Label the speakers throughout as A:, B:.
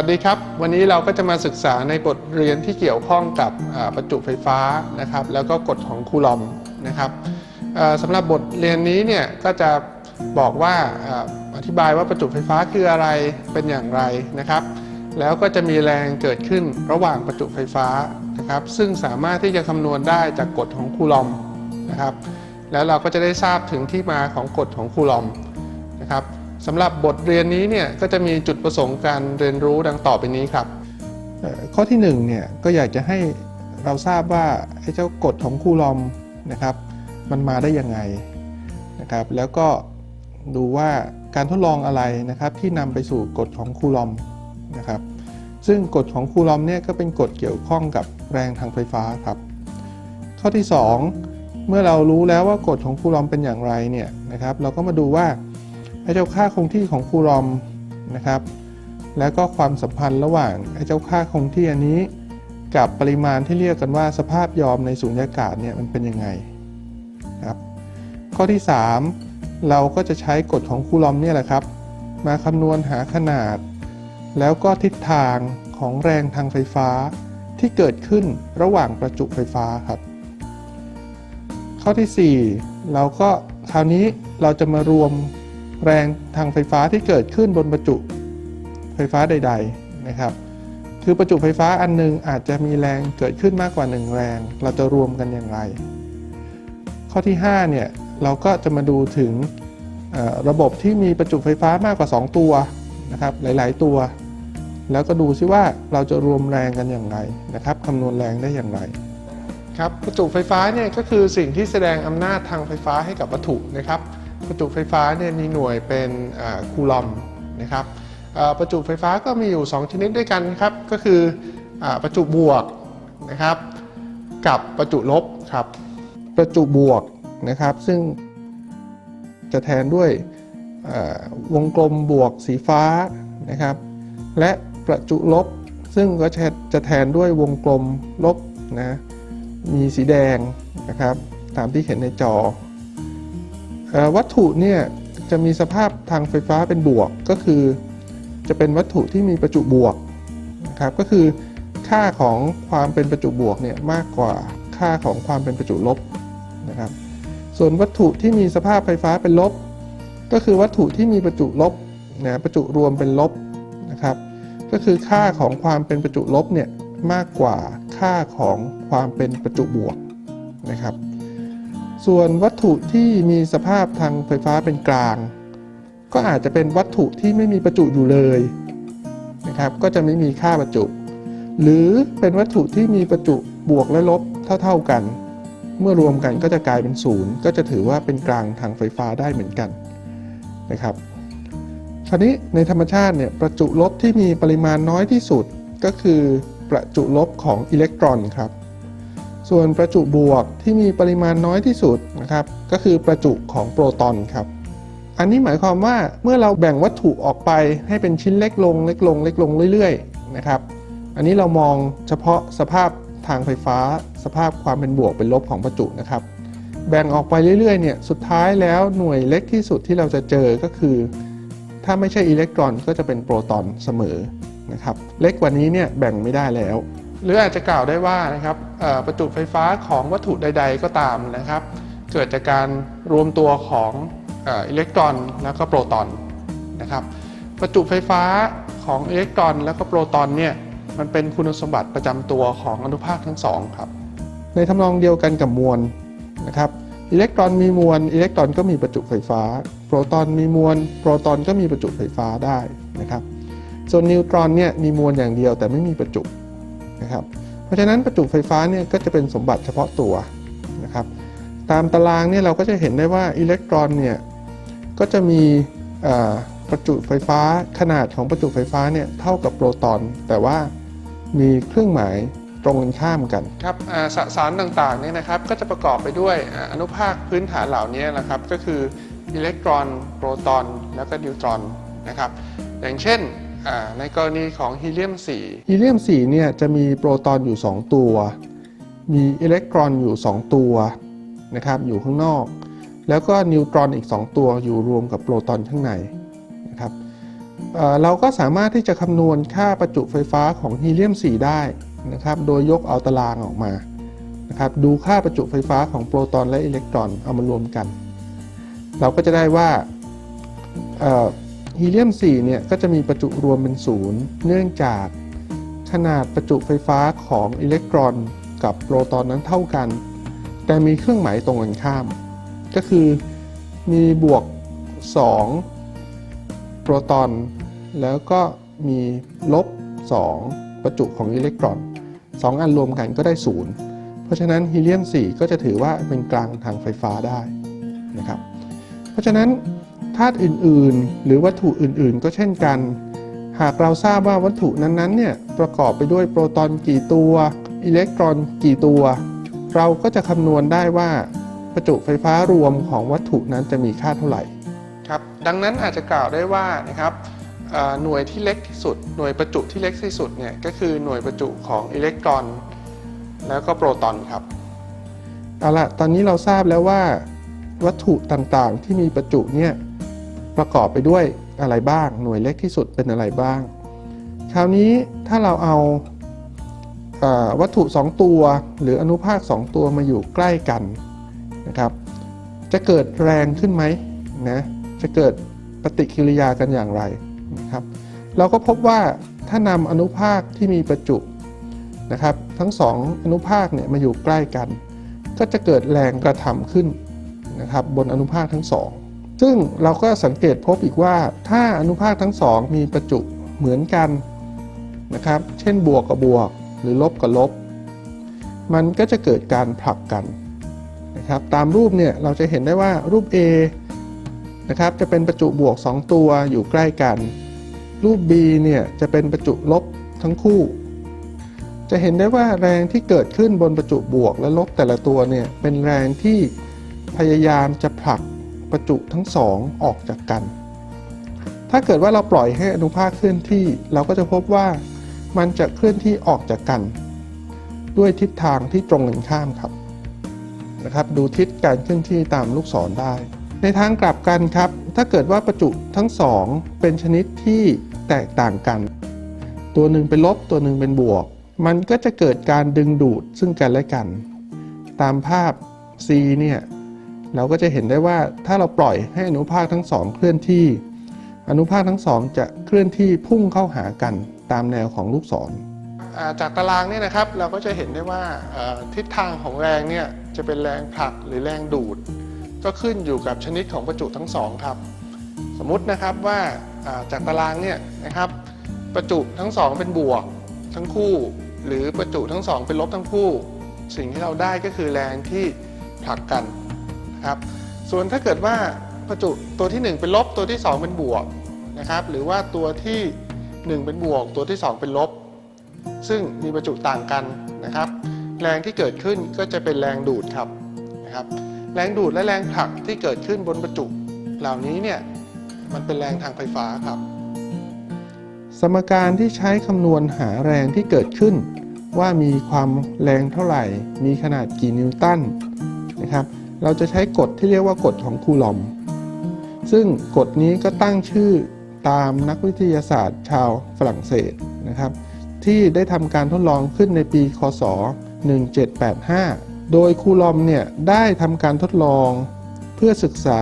A: สวัสดีครับ วันนี้เราก็จะมาศึกษาในบทเรียนที่เกี่ยวข้องกับประจุไฟฟ้านะครับ แล้วก็กฎของคูลอมนะครับสำหรับบทเรียนนี้เนี่ยก็จะบอกว่าอ่าอธิบายว่าประจุไฟฟ้าคืออะไรเป็นอย่างไรนะครับ แล้วก็จะมีแรงเกิดขึ้นระหว่างประจุไฟฟ้านะครับ ซึ่งสามารถที่จะคำนวณได้จากกฎของคูลอมนะครับ แล้วเราก็จะได้ทราบถึงที่มาของกฎของคูลอมนะครับ สำหรับบทเรียนนี้เนี่ยก็จะมีจุดประสงค์การเรียนรู้ดังต่อไปนี้ครับ ข้อที่1เนี่ยก็อยากจะให้เราทราบว่าไอ้เจ้ากฎของคูลอมนะครับ มันมาได้ยังไงนะครับ แล้วก็ดูว่าการทดลองอะไรนะครับที่นำไปสู่กฎของคูลอมนะครับ ซึ่งกฎของคูลอมเนี่ยก็เป็นกฎเกี่ยวข้องกับแรงทางไฟฟ้าครับ ข้อที่ 2 เมื่อเรารู้แล้วว่ากฎของคูลอมเป็นอย่างไรเนี่ยนะครับ เราก็มาดูว่า ไอ้เจ้าค่าคงที่ของคูลอมนะครับ แล้วก็ความสัมพันธ์ระหว่างไอ้เจ้าค่าคงที่อันนี้กับปริมาณที่เรียกกันว่าสภาพยอมในสุญญากาศเนี่ยมันเป็นยังไงครับข้อที่ 3 เราก็จะใช้กฎของคูลอมเนี่ยแหละครับ มาคำนวณหาขนาด แล้วก็ทิศทางของแรงทางไฟฟ้าที่เกิดขึ้นระหว่างประจุไฟฟ้าครับ ข้อที่ 4 เราก็คราวนี้เราจะมารวม แรงทางไฟฟ้าที่เกิดขึ้นบนประจุไฟฟ้าใด ๆนะครับ คือประจุไฟฟ้าอันหนึงอาจจะมีแรงเกิดขึ้นมากกว่า 1 แรง เราจะรวมกันอย่างไร ข้อที่5เนี่ยเราก็จะมาดูถึงระบบที่มีประจุไฟฟ้ามากกว่า 2 ตัวนะครับหลาย ๆ ตัว แล้วก็ดูซิว่าเราจะรวมแรงกันอย่างไรนะครับคำนวณแรงได้อย่างไรครับประจุไฟฟ้าเนี่ยก็คือสิ่งที่แสดงอำนาจทางไฟฟ้าให้กับวัตถุนะครับ ประจุไฟฟ้าเนี่ยมีหน่วยเป็นคูลอมนะครับประจุไฟฟ้าก็มีอยู่ 2 ชนิดด้วยกันครับ ก็คืออประจุบวกนะครับ กับประจุลบครับ ประจุบวกนะครับ ซึ่งจะแทนด้วยวงกลมบวกสีฟ้านะครับ และประจุลบซึ่งก็จะจะแทนด้วยวงกลมลบนะมีสีแดงนะครับ ตามที่เห็นในจอ วัตถุเนี่ยจะมีสภาพทางไฟฟ้าเป็นบวกก็คือ จะเป็นวัตถุที่มีประจุบวกนะครับก็คือค่าของความเป็นประจุบวกเนี่ยมากกว่าค่าของความเป็นประจุลบนะครับ ส่วนวัตถุที่มีสภาพไฟฟ้าเป็นลบ ก็คือวัตถุที่มีประจุลบนะประจุรวมเป็นลบนะครับ ก็คือค่าของความเป็นประจุลบเนี่ยมากกว่าค่าของความเป็นประจุบวกนะครับ ส่วนวัตถุที่มีสภาพทางไฟฟ้าเป็นกลาง ก็อาจจะเป็นวัตถุที่ไม่มีประจุอยู่เลยนะครับก็จะไม่มีค่าประจุ หรือเป็นวัตถุที่มีประจุบวกและลบเท่า ๆกัน เมื่อรวมกันก็จะกลายเป็นศูนย์ก็จะถือว่าเป็นกลางทางไฟฟ้าได้เหมือนกันนะครับคราวนี้ในธรรมชาติเนี่ยประจุลบที่มีปริมาณน้อยที่สุดก็คือประจุลบของอิเล็กตรอนครับ ส่วนประจุบวกที่มีปริมาณน้อยที่สุดนะครับ ก็คือประจุของโปรตอนครับ อันนี้หมายความว่าเมื่อเราแบ่งวัตถุออกไปให้เป็นชิ้นเล็กลงเล็กลงเล็กลงเรื่อยๆนะครับ อันนี้เรามองเฉพาะสภาพทางไฟฟ้า สภาพความเป็นบวกเป็นลบของประจุนะครับ แบ่งออกไปเรื่อยๆเนี่ยสุดท้ายแล้วหน่วยเล็กที่สุดที่เราจะเจอก็คือ ถ้าไม่ใช่อิเล็กตรอนก็จะเป็นโปรตอนเสมอนะครับ เล็กกว่านี้เนี่ยแบ่งไม่ได้แล้ว หรืออาจจะกล่าวได้ว่านะครับประจุไฟฟ้าของวัตถุใด ๆ ก็ตามนะครับ เกิดจากการรวมตัวของอิเล็กตรอนแล้วก็โปรตอนนะครับ ประจุไฟฟ้าของอิเล็กตรอนแล้วก็โปรตอนเนี่ยมันเป็นคุณสมบัติประจำตัวของอนุภาคทั้งสองครับ ในทำนองเดียวกันกับมวลนะครับอิเล็กตรอนมีมวลอิเล็กตรอนก็มีประจุไฟฟ้า โปรตอนมีมวลโปรตอนก็มีประจุไฟฟ้าได้นะครับ ส่วนนิวตรอนเนี่ยมีมวลอย่างเดียวแต่ไม่มีประจุ นะครับ เพราะฉะนั้นประจุไฟฟ้าเนี่ยก็จะเป็นสมบัติเฉพาะตัวนะครับ ตามตารางเนี่ยเราก็จะเห็นได้ว่าอิเล็กตรอนเนี่ยก็จะมีประจุไฟฟ้าขนาดของประจุไฟฟ้าเนี่ยเท่ากับโปรตอน แต่ว่ามีเครื่องหมายตรงกันข้ามกันครับสสารต่างๆเนี่ยนะครับก็จะประกอบไปด้วยออนุภาคพื้นฐานเหล่านี้นะครับก็คืออิเล็กตรอน โปรตอน แล้วก็นิวตรอนนะครับอย่างเช่น ในกรณีของฮีเลียม 4 ฮีเลียม 4 เนี่ยจะมีโปรตอนอยู่ 2 ตัว มีอิเล็กตรอนอยู่ 2 ตัวนะครับอยู่ข้างนอก แล้วก็นิวตรอนอีก 2 ตัวอยู่รวมกับโปรตอนข้างในนะครับเเราก็สามารถที่จะคำนวณค่าประจุไฟฟ้าของฮีเลียม 4 ได้นะครับโดยยกเอาตารางออกมานะครับดูค่าประจุไฟฟ้าของโปรตอนและอิเล็กตรอนเอามารวมกัน เราก็จะได้ว่า ฮีเลียม4เนี่ยก็จะมีประจุรวมเป็นศูนย์เนื่องจากขนาดประจุไฟฟ้าของอิเล็กตรอนกับโปรตอนนั้นเท่ากัน แต่มีเครื่องหมายตรงกันข้าม ก็คือมีบวก 2 โปรตอน แล้วก็มีลบ 2 ประจุของอิเล็กตรอน 2 อันรวมกันก็ได้ 0 เพราะฉะนั้นฮีเลียม 4 ก็จะถือว่าเป็นกลางทางไฟฟ้าได้นะครับ เพราะฉะนั้น ธาตุอื่นๆ หรือวัตถุอื่นๆ ก็เช่นกัน หากเราทราบว่าวัตถุนั้นๆเนี่ยประกอบไปด้วยโปรตอนกี่ตัว อิเล็กตรอนกี่ตัว เราก็จะคำนวณได้ว่าประจุไฟฟ้ารวมของวัตถุนั้นจะมีค่าเท่าไหร่ครับดังนั้นอาจจะกล่าวได้ว่านะครับเอ่อหน่วยที่เล็กที่สุด หน่วยประจุที่เล็กที่สุดเนี่ยก็คือหน่วยประจุของอิเล็กตรอน แล้วก็โปรตอนครับเอาละตอนนี้เราทราบแล้วว่า วัตถุต่างๆที่มีประจุเนี่ย ประกอบไปด้วยอะไรบ้าง หน่วยเล็กที่สุดเป็นอะไรบ้าง คราวนี้ถ้าเราเอาวัตถุ 2 ตัว หรืออนุภาค 2 ตัวมาอยู่ใกล้กันนะครับ จะเกิดแรงขึ้นไหมนะจะเกิดปฏิกิริยากันอย่างไรนะครับ เราก็พบว่าถ้านำอนุภาคที่มีประจุนะครับ ทั้งสองอนุภาคเนี่ยมาอยู่ใกล้กัน ก็จะเกิดแรงกระทำขึ้นนะครับบนอนุภาคทั้งสอง ซึ่งเราก็สังเกตพบอีกว่าถ้าอนุภาคทั้งสองมีประจุเหมือนกันนะครับ เช่นบวกกับบวก หรือลบกับลบ มันก็จะเกิดการผลักกันนะครับตามรูปเนี่ยเราจะเห็นได้ว่ารูป A นะครับจะเป็นประจุบวก 2 ตัวอยู่ใกล้กัน รูป B เนี่ยจะเป็นประจุลบทั้งคู่ จะเห็นได้ว่าแรงที่เกิดขึ้นบนประจุบวกและลบแต่ละตัวเนี่ยเป็นแรงที่พยายามจะผลัก ประจุทั้งสองออกจากกัน ถ้าเกิดว่าเราปล่อยให้อนุภาคเคลื่อนที่เราก็จะพบว่ามันจะเคลื่อนที่ออกจากกัน ด้วยทิศทางที่ตรงกันข้ามครับนะครับ ดูทิศการเคลื่อนที่ตามลูกศรได้ ในทางกลับกันครับ ถ้าเกิดว่าประจุทั้งสองเป็นชนิดที่แตกต่างกัน ตัวหนึ่งเป็นลบตัวหนึ่งเป็นบวก มันก็จะเกิดการดึงดูดซึ่งกันและกัน ตามภาพ C เนี่ย เราก็จะเห็นได้ว่าถ้าเราปล่อยให้อนุภาคทั้งสองเคลื่อนที่ อนุภาคทั้งสองจะเคลื่อนที่พุ่งเข้าหากันตามแนวของลูกศร จากตารางเนี่ยนะครับเราก็จะเห็นได้ว่าทิศทางของแรงเนี่ยจะเป็นแรงผลักหรือแรงดูด ก็ขึ้นอยู่กับชนิดของประจุทั้งสองครับ สมมุตินะครับว่าจากตารางเนี่ยนะครับประจุทั้งสองเป็นบวกทั้งคู่ หรือประจุทั้งสองเป็นลบทั้งคู่ สิ่งที่เราได้ก็คือแรงที่ผลักกัน ครับส่วนถ้าเกิดว่าประจุตัวที่ 1 เป็นลบตัวที่ 2 เป็นบวกนะครับหรือว่าตัวที่ 1 เป็นบวก ตัวที่ 2 เป็นลบ ซึ่งมีประจุต่างกันนะครับ แรงที่เกิดขึ้นก็จะเป็นแรงดูดครับนะครับ แรงดูดและแรงผลักที่เกิดขึ้นบนประจุ เหล่านี้เนี่ยมันเป็นแรงทางไฟฟ้าครับ สมการที่ใช้คำนวณหาแรงที่เกิดขึ้น ว่ามีความแรงเท่าไหร่ มีขนาดกี่นิวตันนะครับ เราจะใช้กฎที่เรียกว่ากฎของคูลอม ซึ่งกฎนี้ก็ตั้งชื่อตามนักวิทยาศาสตร์ชาวฝรั่งเศสนะครับ ที่ได้ทำการทดลองขึ้นในปี คศ 1785 โดยคูลอมเนี่ยได้ทำการทดลองเพื่อศึกษา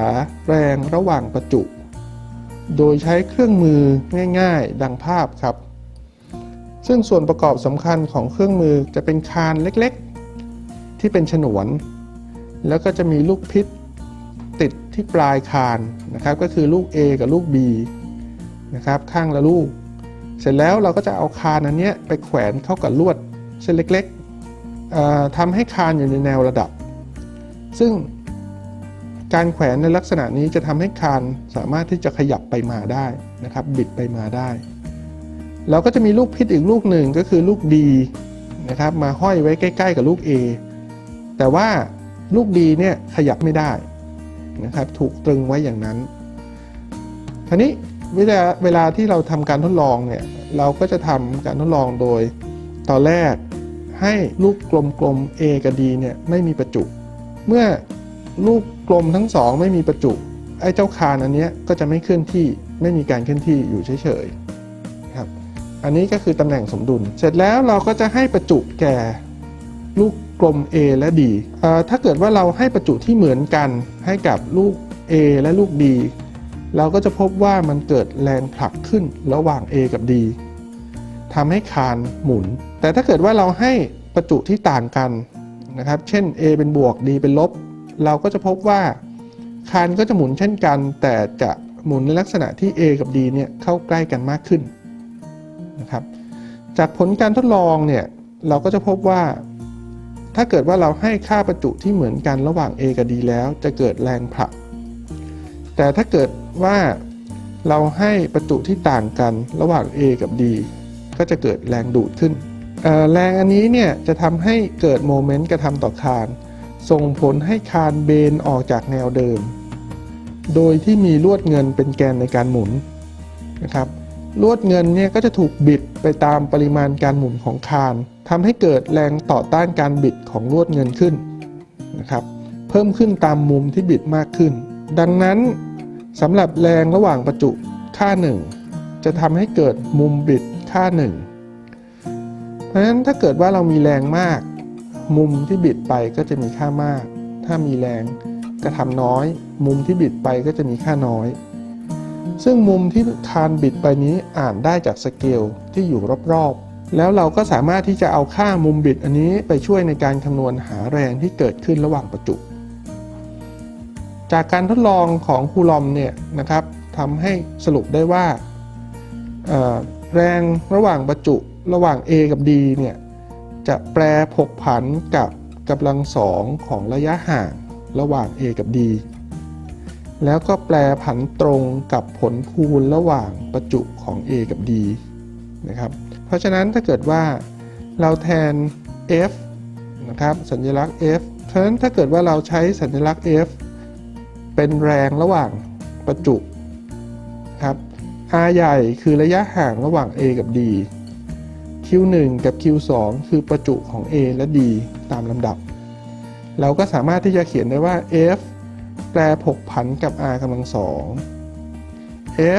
A: แรงระหว่างประจุ โดยใช้เครื่องมือง่ายๆ ดังภาพครับ ซึ่งส่วนประกอบสำคัญของเครื่องมือจะเป็นคานเล็กๆ ที่เป็นฉนวน แล้วก็จะมีลูกพิษติดที่ปลายคานนะครับ ก็คือลูก A กับลูก B นะครับข้างละลูก เสร็จแล้วเราก็จะเอาคานอันนี้ไปแขวนเข้ากับลวดเส้นเล็กๆทำให้คานอยู่ในแนวระดับ ซึ่งการแขวนในลักษณะนี้จะทำให้คานสามารถที่จะขยับไปมาได้นะครับ บิดไปมาได้ เราก็จะมีลูกพิษอีกลูกหนึ่งก็คือลูก D นะครับมาห้อยไว้ใกล้ ๆ กับลูก A แต่ว่า ลูก D เนี่ยขยับไม่ได้นะครับถูกตรึงไว้อย่างนั้นครานี้เวลาเวลาที่เราทำการทดลองเนี่ยเราก็จะทำการทดลองโดยตอนแรกให้ลูกกลมๆ A กับ D เนี่ยไม่มีประจุ เมื่อลูกกลมทั้งสองไม่มีประจุไอ้เจ้าคานอันเนี้ยก็จะไม่เคลื่อนที่ไม่มีการเคลื่อนที่อยู่เฉยๆครับอันนี้ก็คือตำแหน่งสมดุล เสร็จแล้วเราก็จะให้ประจุแก่ลูก กลม A และ D ถ้าเกิดว่าเราให้ประจุที่เหมือนกันให้กับลูก A และลูก D เราก็จะพบว่ามันเกิดแรงผลักขึ้นระหว่าง A กับ D ทำให้คานหมุน แต่ถ้าเกิดว่าเราให้ประจุที่ต่างกันนะครับ เช่น A เป็นบวก D เป็นลบ เราก็จะพบว่าคานก็จะหมุนเช่นกัน แต่จะหมุนในลักษณะที่ A กับ D เนี่ยเข้าใกล้กันมากขึ้นนะครับ จากผลการทดลองเนี่ยเราก็จะพบว่า ถ้าเกิดว่าเราให้ค่าประจุที่เหมือนกันระหว่าง A กับ D แล้วจะเกิดแรงผลัก แต่ถ้าเกิดว่าเราให้ประจุที่ต่างกันระหว่าง A กับ D ก็จะเกิดแรงดูดขึ้น แรงอันนี้เนี่ยจะทำให้เกิดโมเมนต์กระทำต่อคานส่งผลให้คานเบนออกจากแนวเดิม โดยที่มีลวดเงินเป็นแกนในการหมุนนะครับ ลวดเงินเนี่ยก็จะถูกบิดไปตามปริมาณการหมุนของคานทำให้เกิดแรงต่อต้านการบิดของลวดเงินขึ้นนะครับ เพิ่มขึ้นตามมุมที่บิดมากขึ้น ดังนั้นสำหรับแรงระหว่างประจุค่าหนึ่งจะทำให้เกิดมุมบิดค่าหนึ่งเพราะฉะนั้นถ้าเกิดว่าเรามีแรงมาก มุมที่บิดไปก็จะมีค่ามาก ถ้ามีแรงกระทำน้อย มุมที่บิดไปก็จะมีค่าน้อย ซึ่งมุมที่คานบิดไปนี้อ่านได้จากสเกลที่อยู่รอบๆ แล้วเราก็สามารถที่จะเอาค่ามุมบิดอันนี้ไปช่วยในการคำนวณหาแรงที่เกิดขึ้นระหว่างประจุ จากการทดลองของคูลอมเนี่ยนะครับทำให้สรุปได้ว่าแรงระหว่างประจุระหว่าง A กับ D เนี่ยจะแปรผกผันกับกำลังสองของระยะห่างระหว่าง A กับ D แล้วก็แปรผันตรงกับผลคูณระหว่างประจุของ A กับ D นะครับ เพราะฉะนั้นถ้าเกิดว่าเราแทน F นะครับสัญลักษณ์ F เพราะฉะนั้นถ้าเกิดว่าเราใช้สัญลักษณ์ F เป็นแรงระหว่างประจุครับ R ใหญ่คือระยะห่างระหว่าง A กับ D Q1 กับ Q2 คือประจุของ A และ D ตามลำดับ เราก็สามารถที่จะเขียนได้ว่า F แปรผกผันกับ r กำลังสอง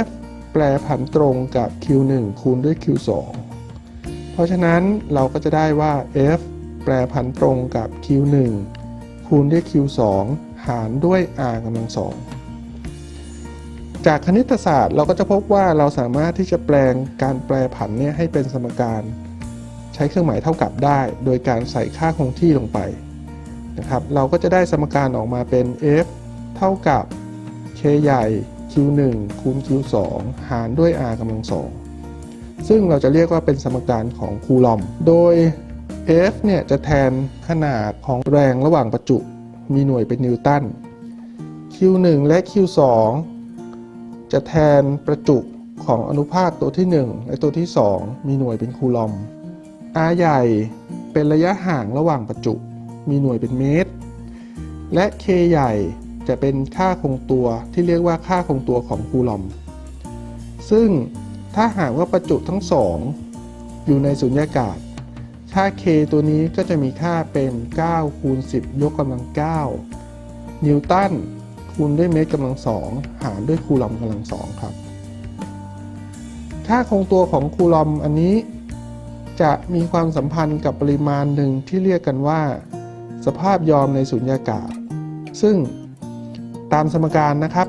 A: f แปรผันตรงกับ q1 คูณด้วย q2 เพราะฉะนั้นเราก็จะได้ว่า f แปรผันตรงกับ q1 คูณด้วย q2 หารด้วย r กำลังสองจากคณิตศาสตร์เราก็จะพบว่าเราสามารถที่จะแปลงการแปรผันเนี่ยให้เป็นสมการ ใช้เครื่องหมายเท่ากับได้ โดยการใส่ค่าคงที่ลงไปนะครับ เราก็จะได้สมการออกมาเป็น f เท่ากับ k ใหญ่ q1 คูณ q2 หารด้วย r กำลังสองซึ่งเราจะเรียกว่าเป็นสมการของคูลอม โดย F เนี่ยจะแทนขนาดของแรงระหว่างประจุ มีหน่วยเป็นนิวตัน Q1 และ Q2 จะแทนประจุของอนุภาคตัวที่ 1 และตัวที่ 2 มีหน่วยเป็นคูลอม R ใหญ่เป็นระยะห่างระหว่างประจุ มีหน่วยเป็นเมตร และ K ใหญ่ จะเป็นค่าคงตัวที่เรียกว่าค่าคงตัวของคูลอม ซึ่งถ้าหากว่าประจุทั้งสองอยู่ในสุญญากาศ ค่า K ตัวนี้ก็จะมีค่าเป็น9คูณ10 ยกกำลัง 9 นิวตันคูณด้วยเมตรกำลังสองหารด้วยคูลอมกำลังสองครับ ค่าคงตัวของคูลอมอันนี้จะมีความสัมพันธ์กับปริมาณหนึ่งที่เรียกกันว่า สภาพยอมในสุญญากาศ ซึ่ง ตามสมการนะครับ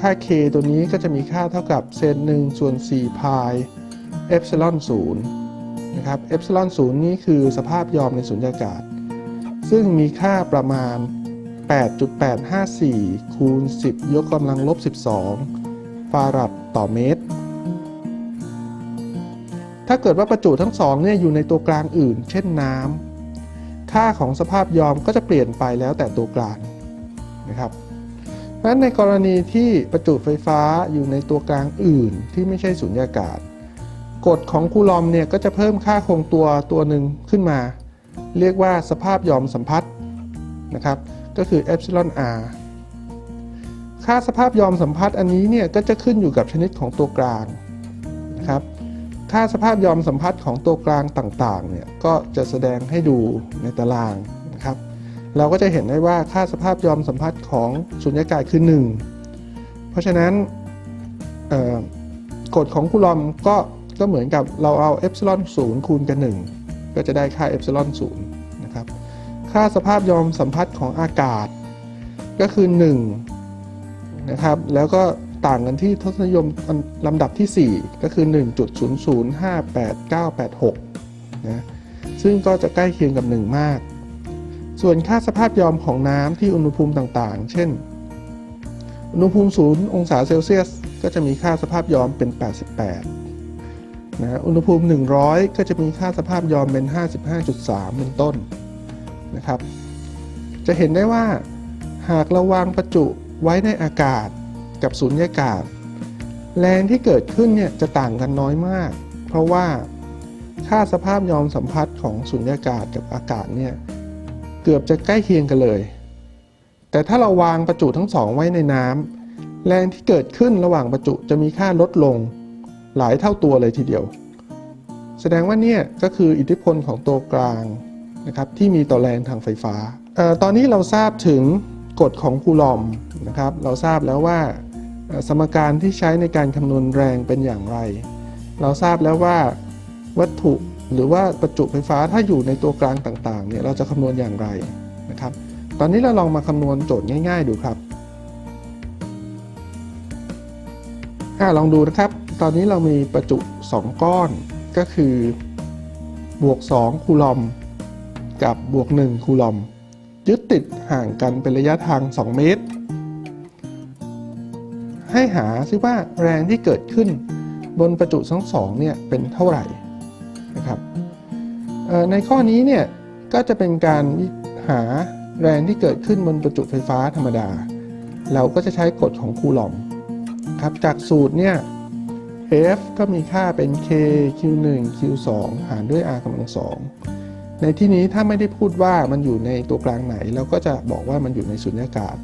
A: ค่า k ตัวนี้ก็จะมีค่าเท่ากับเศษ1ส่วน4พายเอฟซิลอน0นะครับเอฟซิลอน0นี่คือสภาพยอมในสุญญากาศ ซึ่งมีค่าประมาณ 8.854 คูณ 10 ยกกำลังลบ 12 ฟารัดต่อเมตร ถ้าเกิดว่าประจุทั้งสองเนี่ยอยู่ในตัวกลางอื่น เช่นน้ำค่าของสภาพยอมก็จะเปลี่ยนไปแล้วแต่ตัวกลางนะครับ นั้นในกรณีที่ประจุไฟฟ้าอยู่ในตัวกลางอื่นที่ไม่ใช่สุญญากาศกฎของคูลอมเนี่ยก็จะเพิ่มค่าคงตัวตัวหนึ่งขึ้นมา เรียกว่าสภาพยอมสัมพัทธ์นะครับ ก็คือเอ p ซิลอน r ค่าสภาพยอมสัมพัทธ์อันนี้เนี่ยก็จะขึ้นอยู่กับชนิดของตัวกลางนะครับค่าสภาพยอมสัมพัทธ์ของตัวกลางต่างๆเนี่ยก็จะแสดงให้ดูในตาราง เราก็จะเห็นได้ว่าค่าสภาพยอมสัมพัทธ์ของสุญญากาศคือ 1 เพราะฉะนั้นกฎของคูลอมก็ก็เหมือนกับเราเอาเอ p ซิลอน0คูณกับ1ก็จะได้ค่าเอ p ซิลอน0นย์นะครับค่าสภาพยอมสัมพัทธ์ของอากาศ ก็คือ1นะครับแล้วก็ต่างกันที่ทศนิยมลำดับที่ 4 ก็คือ 1.0058986นะซึ่งก็จะใกล้เคียงกับ 1 มาก ส่วนค่าสภาพยอมของน้ำที่อุณหภูมิต่างๆ เช่น อุณหภูมิ 0 องศาเซลเซียส ก็จะมีค่าสภาพยอมเป็น 88 นะ อุณหภูมิ 100 ก็จะมีค่าสภาพยอมเป็น 55.3 เป็นต้น นะครับ จะเห็นได้ว่าหากเราวางประจุไว้ในอากาศกับสุญญากาศ แรงที่เกิดขึ้นเนี่ยจะต่างกันน้อยมาก เพราะว่าค่าสภาพยอมสัมพัทธ์ของสุญญากาศกับอากาศเนี่ย เกือบจะใกล้เคียงกันเลย แต่ถ้าเราวางประจุทั้งสองไว้ในน้ำแรงที่เกิดขึ้นระหว่างประจุจะมีค่าลดลง หลายเท่าตัวเลยทีเดียว แสดงว่าเนี่ยก็คืออิทธิพลของตัวกลางนะครับที่มีต่อแรงทางไฟฟ้าออตอนนี้เราทราบถึงกฎของคูลอมนะครับเราทราบแล้วว่าสมการที่ใช้ในการคำนวณแรงเป็นอย่างไร เราทราบแล้วว่าวัตถุ หรือว่าประจุไฟฟ้าถ้าอยู่ในตัวกลางต่างๆเนี่ยเราจะคำนวณอย่างไรนะครับ ตอนนี้เราลองมาคำนวณโจทย์ง่าย ๆ ดูครับอลองดูนะครับ ตอนนี้เรามีประจุ 2 ก้อนก็คือบวก 2 คูลอม กับบวก 1 คูลอม ยึดติดห่างกันเป็นระยะทาง 2 เมตร ให้หาซิว่าแรงที่เกิดขึ้นบนประจุทั้งสองเนี่ยเป็นเท่าไหร่ นะครับในข้อนี้เนี่ยก็จะเป็นการหาแรงที่เกิดขึ้นบนประจุไฟฟ้าธรรมดา เราก็จะใช้กฎของคูลอมครับจากสูตรเนี่ย F ก็มีค่าเป็น K Q1 Q2 หารด้วย R กำลังสองในที่นี้ถ้าไม่ได้พูดว่ามันอยู่ในตัวกลางไหน เราก็จะบอกว่ามันอยู่ในสุญญากาศ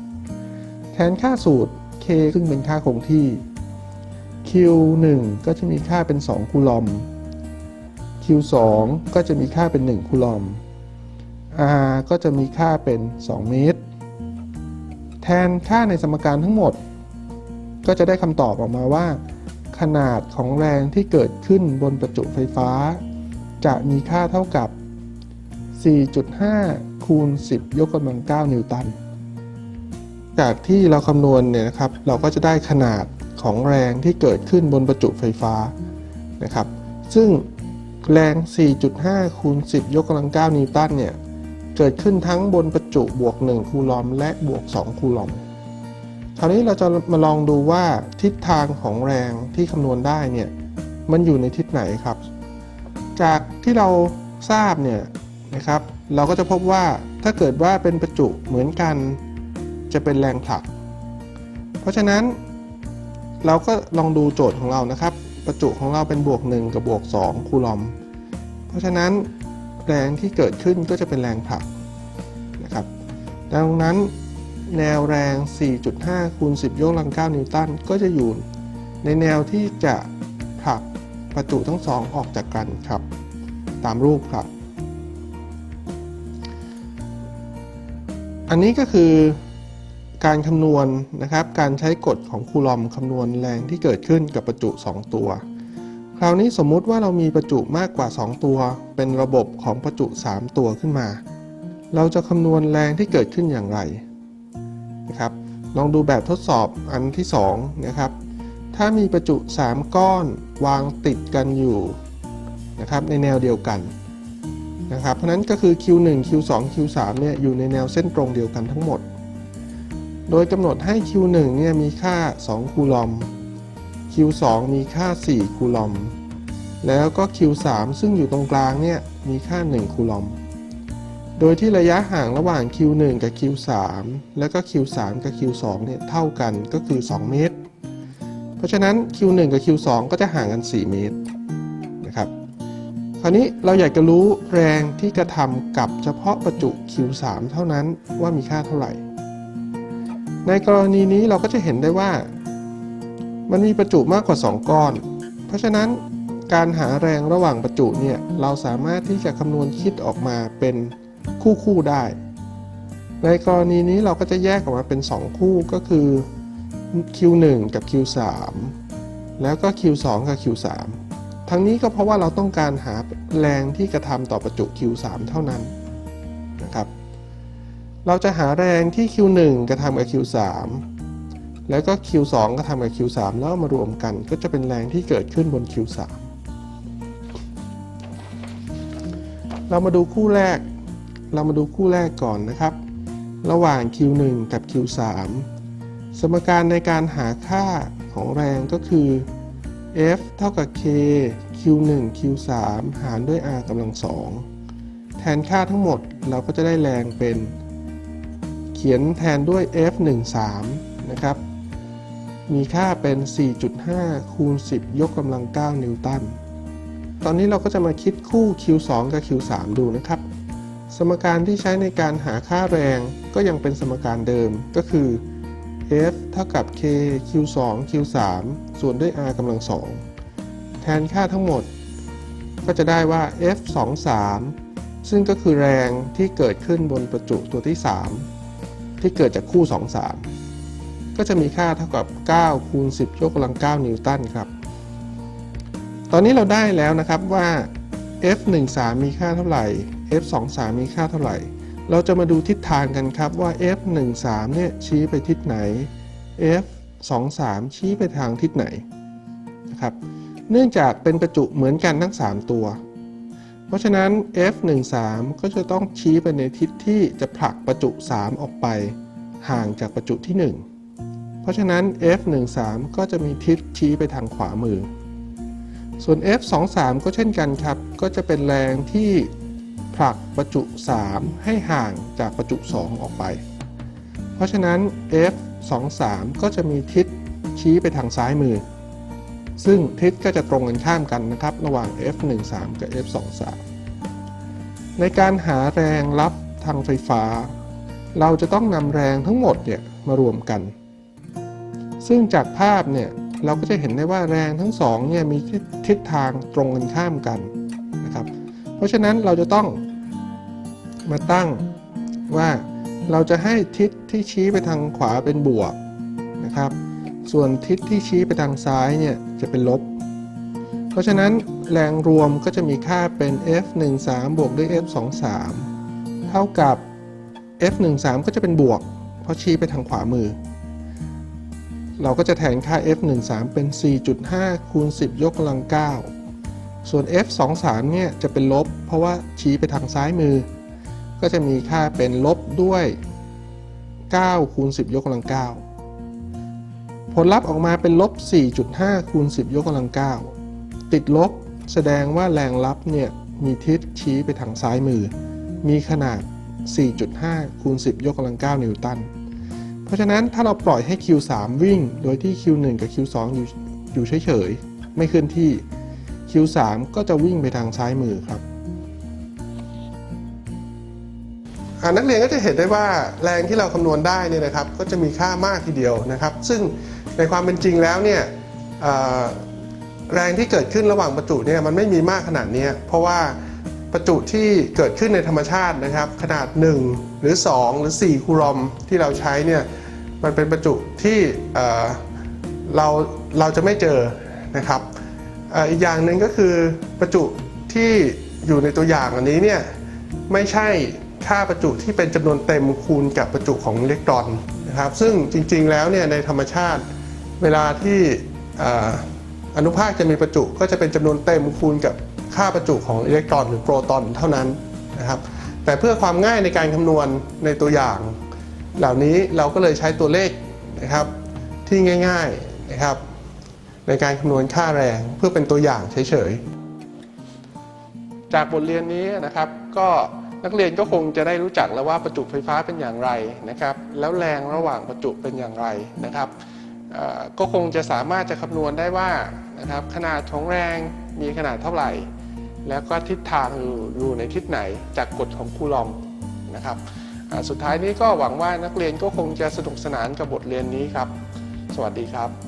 A: แทนค่าสูตร K ซึ่งเป็นค่าคงที่ Q1 ก็จะมีค่าเป็น 2 คูลอม Q2 ก็จะมีค่าเป็น 1 คูลอม R ก็จะมีค่าเป็น 2 เมตร แทนค่าในสมการทั้งหมด ก็จะได้คำตอบออกมาว่า ขนาดของแรงที่เกิดขึ้นบนประจุไฟฟ้า จะมีค่าเท่ากับ 4.5 คูณ 10 ยกกำลัง 9 นิวตัน จากที่เราคำนวณเนี่ยนะครับ เราก็จะได้ขนาดของแรงที่เกิดขึ้นบนประจุไฟฟ้านะครับ ซึ่ง แรง 4.5 คูณ 10 ยกกำลัง 9 นิวตันเนี่ย เกิดขึ้นทั้งบนประจุบวก 1 คูลอมและบวก 2 คูลอม คราวนี้เราจะมาลองดูว่าทิศทางของแรงที่คำนวณได้เนี่ย มันอยู่ในทิศไหนครับ จากที่เราทราบเนี่ยนะครับ เราก็จะพบว่าถ้าเกิดว่าเป็นประจุเหมือนกัน จะเป็นแรงผลัก เพราะฉะนั้นเราก็ลองดูโจทย์ของเรานะครับ ประจุของเราเป็นบวก 1 กับบวก 2 คูลอม เพราะฉะนั้นแรงที่เกิดขึ้นก็จะเป็นแรงผลักนะครับ ดังนั้นแนวแรง 4.5 คูณ 10 ยกกำลัง 9 นิวตัน ก็จะอยู่ในแนวที่จะผลักประจุทั้งสองออกจากกันครับ ตามรูปครับ อันนี้ก็คือ การคำนวณนะครับ การใช้กฎของคูลอมคำนวณแรงที่เกิดขึ้นกับประจุ 2 ตัว คราวนี้สมมุติว่าเรามีประจุมากกว่า 2 ตัว เป็นระบบของประจุ 3 ตัวขึ้นมา เราจะคำนวณแรงที่เกิดขึ้นอย่างไรนะครับ ลองดูแบบทดสอบอันที่2นะครับ ถ้ามีประจุ 3 ก้อนวางติดกันอยู่นะครับในแนวเดียวกันนะครับ เพราะนั้นก็คือ Q1 Q2 Q3 เนี่ยอยู่ในแนวเส้นตรงเดียวกันทั้งหมด โดยกำหนดให้ Q1 เนี่ยมีค่า 2 คูลอม Q2 มีค่า 4 คูลอม แล้วก็ Q3 ซึ่งอยู่ตรงกลางเนี่ยมีค่า 1 คูลอม โดยที่ระยะห่างระหว่าง Q1 กับ Q3 แล้วก็ Q3 กับ Q2 เนี่ยเท่ากันก็คือ 2 เมตร เพราะฉะนั้น Q1 กับ Q2 ก็จะห่างกัน 4 เมตรนะครับคราวนี้เราอยากจะรู้แรงที่กระทำกับเฉพาะประจุ Q3 เท่านั้นว่ามีค่าเท่าไหร่ ในกรณีนี้เราก็จะเห็นได้ว่า มันมีประจุมากกว่า 2 ก้อน เพราะฉะนั้นการหาแรงระหว่างประจุเนี่ยเราสามารถที่จะคำนวณคิดออกมาเป็นคู่คู่ได้ ในกรณีนี้เราก็จะแยกออกมาเป็น 2 คู่ก็คือ Q1 กับ Q3 แล้วก็ Q2 กับ Q3 ทั้งนี้ก็เพราะว่าเราต้องการหาแรงที่กระทำต่อประจุ Q3 เท่านั้นนะครับ เราจะหาแรงที่ Q1 กระทำกับ Q3 แล้วก็ Q2 กระทำกับ Q3 แล้วมารวมกันก็จะเป็นแรงที่เกิดขึ้นบน Q3 เรามาดูคู่แรก เรามาดูคู่แรกก่อนนะครับ ระหว่าง Q1 กับ Q3 สมการในการหาค่าของแรงก็คือ F เท่ากับ K Q1 Q3 หารด้วย R กำลังสอง แทนค่าทั้งหมดเราก็จะได้แรงเป็น เขียนแทนด้วย F13 นะครับ มีค่าเป็น 4.5 คูณ 10 ยกกำลัง 9 นิวตัน ตอนนี้เราก็จะมาคิดคู่ Q2 กับ Q3 ดูนะครับ สมการที่ใช้ในการหาค่าแรงก็ยังเป็นสมการเดิมก็คือ F เท่ากับ K Q2 Q3 ส่วนด้วย R กำลังสองแทนค่าทั้งหมด ก็จะได้ว่า F 2 3ซึ่งก็คือแรงที่เกิดขึ้นบนประจุตัวที่ 3 ที่เกิดจากคู่ 2 3 ก็จะมีค่าเท่ากับ 9 คูณ 10 ยกกำลัง 9 นิวตันครับ ตอนนี้เราได้แล้วนะครับว่า F 1 3 มีค่าเท่าไหร่ F 2 3 มีค่าเท่าไหร่ เราจะมาดูทิศทางกันครับว่า F 1 3 เนี่ยชี้ไปทิศไหน F 2 3 ชี้ไปทางทิศไหนนะครับ เนื่องจากเป็นประจุเหมือนกันทั้ง 3 ตัว เพราะฉะนั้น F 1 3 ก็จะต้องชี้ไปในทิศที่จะผลักประจุ 3 ออกไป ห่างจากประจุที่ 1 เพราะฉะนั้น F 1 3 ก็จะมีทิศชี้ไปทางขวามือ ส่วน F 2 3 ก็เช่นกันครับ ก็จะเป็นแรงที่ผลักประจุ 3 ให้ห่างจากประจุ 2 ออกไป เพราะฉะนั้น F 2 3 ก็จะมีทิศชี้ไปทางซ้ายมือ ซึ่งทิศก็จะตรงกันข้ามกันนะครับ ระหว่าง F 1 3 กับ F 2 3 ในการหาแรงรับทางไฟฟ้า เราจะต้องนำแรงทั้งหมดเนี่ยมารวมกัน ซึ่งจากภาพเนี่ยเราก็จะเห็นได้ว่าแรงทั้งสองเนี่ยมีทิศทางตรงกันข้ามกันนะครับ เพราะฉะนั้นเราจะต้องมาตั้งว่าเราจะให้ทิศที่ชี้ไปทางขวาเป็นบวกนะครับ ส่วนทิศที่ชี้ไปทางซ้ายเนี่ยจะเป็นลบ เพราะฉะนั้นแรงรวมก็จะมีค่าเป็น F 1 3 บวกด้วย F 2 3 เท่ากับ F 1 3 ก็จะเป็นบวก เพราะชี้ไปทางขวามือ เราก็จะแทนค่า F 1 3 เป็น 4.5 คูณ 10 ยกกำลัง 9 ส่วน F 2 3 เนี่ยจะเป็นลบ เพราะว่าชี้ไปทางซ้ายมือ ก็จะมีค่าเป็นลบด้วย 9 คูณ 10 ยกกำลัง 9 ผลลัพธ์ออกมาเป็นลบ 4.5 คูณ 10 ยกกำลัง 9 ติดลบแสดงว่าแรงรับเนี่ยมีทิศชี้ไปทางซ้ายมือ มีขนาด 4.5 คูณ 10 ยกกำลัง 9 นิวตัน เพราะฉะนั้นถ้าเราปล่อยให้ Q3 วิ่ง โดยที่ Q1 กับ Q2 อยู่อยู่เฉยๆ ไม่เคลื่อนที่ Q3 ก็จะวิ่งไปทางซ้ายมือครับนักเรียนก็จะเห็นได้ว่าแรงที่เราคำนวณได้เนี่ยนะครับ ก็จะมีค่ามากทีเดียวนะครับ ซึ่ง ในความเป็นจริงแล้วเนี่ยแรงที่เกิดขึ้นระหว่างประจุเนี่ยมันไม่มีมากขนาดนี้เพราะว่าประจุที่เกิดขึ้นในธรรมชาตินะครับ ขนาด 1 หรือ 2 หรือ 4 คูลอมที่เราใช้เนี่ยมันเป็นประจุที่เเราเราจะไม่เจอนะครับออีกอย่างหนึ่งก็คือประจุที่อยู่ในตัวอย่างอันนี้เนี่ยไม่ใช่ค่าประจุที่เป็นจำนวนเต็มคูณกับประจุของอิเล็กตรอนนะครับซึ่งจริงๆแล้วเนี่ยในธรรมชาติ เวลาที่อนุภาคจะมีประจุก็จะเป็นจำนวนเต็มคูณกับค่าประจุของอิเล็กตรอนหรือโปรตอนเท่านั้นนะครับแต่เพื่อความง่ายในการคำนวณในตัวอย่าง เหล่านี้เราก็เลยใช้ตัวเลขนะครับที่ง่ายๆนะครับในการคำนวณค่าแรงเพื่อเป็นตัวอย่างเฉยๆ จากบทเรียนนี้นะครับก็นักเรียนก็คงจะได้รู้จักแล้วว่าประจุไฟฟ้าเป็นอย่างไรนะครับ แล้วแรงระหว่างประจุเป็นอย่างไรนะครับ ก็คงจะสามารถจะคำนวณได้ว่านะครับขนาดของแรงมีขนาดเท่าไหร่ แล้วก็ทิศทางอยู่ในทิศไหนจากกฎของคูลอมนะครับสุดท้ายนี้ก็หวังว่านักเรียนก็คงจะสนุกสนานกับบทเรียนนี้ครับ สวัสดีครับ